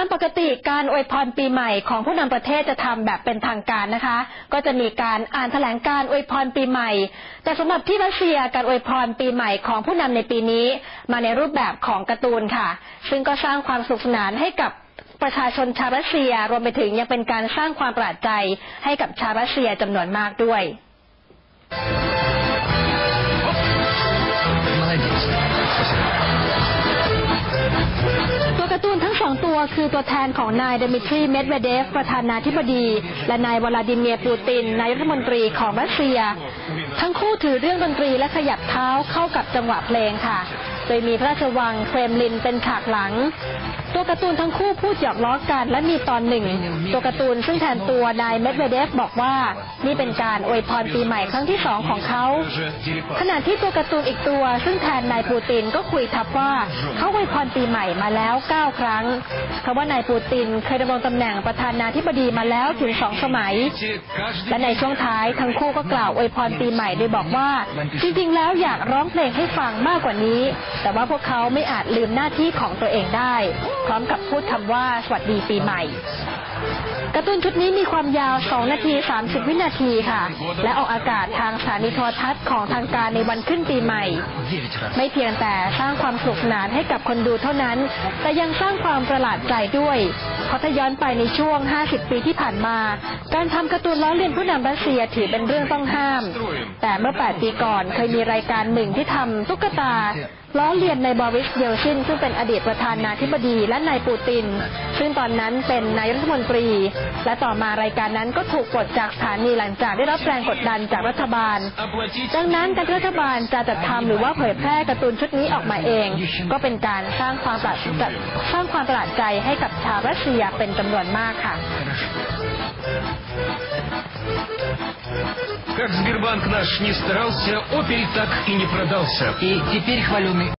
ามปกติการอวยพรปีใหม่ของผู้นำประเทศจะทำแบบเป็นทางการนะคะ ก็จะมีการอ่านแถลงการอวยพรปีใหม่ แต่สำหรับที่รัสเซียการอวยพรปีใหม่ของผู้นำในปีนี้ มาในรูปแบบของการ์ตูนค่ะ ซึ่งก็สร้างความสนุกสนานให้กับประชาชนชาวรัสเซียรวมไปถึงยังเป็นการสร้างความประหลาดใจให้กับชาวรัสเซียจำนวนมากด้วย องตัวคือตัวแทนของนายเดมิทรีเมดเวเดฟ ประธานาธิบดี และนายวลาดิเมียร์ปูติน นายรัฐมนตรีของรัสเซีย ทั้งคู่ถือเรื่องดนตรีและขยับเท้าเข้ากับจังหวะเพลงค่ะ ดยมีพระราชวังเครมลินเป็นฉากหลัง ตัวการ์ตูนทั้งคู่พูดหยอกล้อกัน และมีตอนหนึ่ง ตัวการ์ตูนซึ่งแทนตัวนายเมดเวเดฟบอกว่า นี่เป็นการอวยพรปีใหม่ครั้งที่สองของเขา ขณะที่ตัวการ์ตูนอีกตัว ซึ่งแทนนายปูตินก็คุยทับว่าเขาอวยพรปีใหม่มาแล้ว 9 ครั้งเพราะว่านายปูตินเคยดำรงตำแหน่งประธานาธิบดีมาแล้วถึงสองสมัย และในช่วงท้ายทั้งคู่ก็กล่าวอวยพรปีใหม่โดยบอกว่า จริงๆ แล้วอยากร้องเพลงให้ฟังมากกว่านี้แต่ว่าพวกเขาไม่อาจลืมหน้าที่ของตัวเองได้ พร้อมกับพูดคำว่าสวัสดีปีใหม่กระตุ้นชุดนี้มีความยาว 2 นาที 30 วินาทีค่ะ และออกอากาศทางสถานีโทรทัศน์ของทางการในวันขึ้นปีใหม่ ไม่เพียงแต่สร้างความสุขนานให้กับคนดูเท่านั้น แต่ยังสร้างความประหลาดใจด้วยเพราะถ้าย้อนไปในช่วง 50 ปีที่ผ่านมาการทำการ์ตูนล้อเลียนผู้นำรัสเซียถือเป็นเรื่องต้องห้าม แต่เมื่อ 8 ปีก่อนเคยมีรายการหนึ่งที่ทำตุ๊กตา ล้อเลียนในบอริสเยลซินซึ่งเป็นอดีตประธานาธิบดีและนายปูติน ซึ่งตอนนั้นเป็นนายรัฐมนตรี และต่อมารายการนั้นก็ถูกปลดจากสถานีหลังจากได้รับแรงกดดันจากรัฐบาล ดังนั้นการรัฐบาลจะจัดทำหรือว่าเผยแพร่การ์ตูนชุดนี้ออกมาเอง ก็เป็นการสร้างความประหลาดสร้างความประหลาดใจให้กับชาวรัสเซียเป็นจำนวนมากค่ะ Сбербанк наш не старался, Опель так и не продался. И теперь хваленый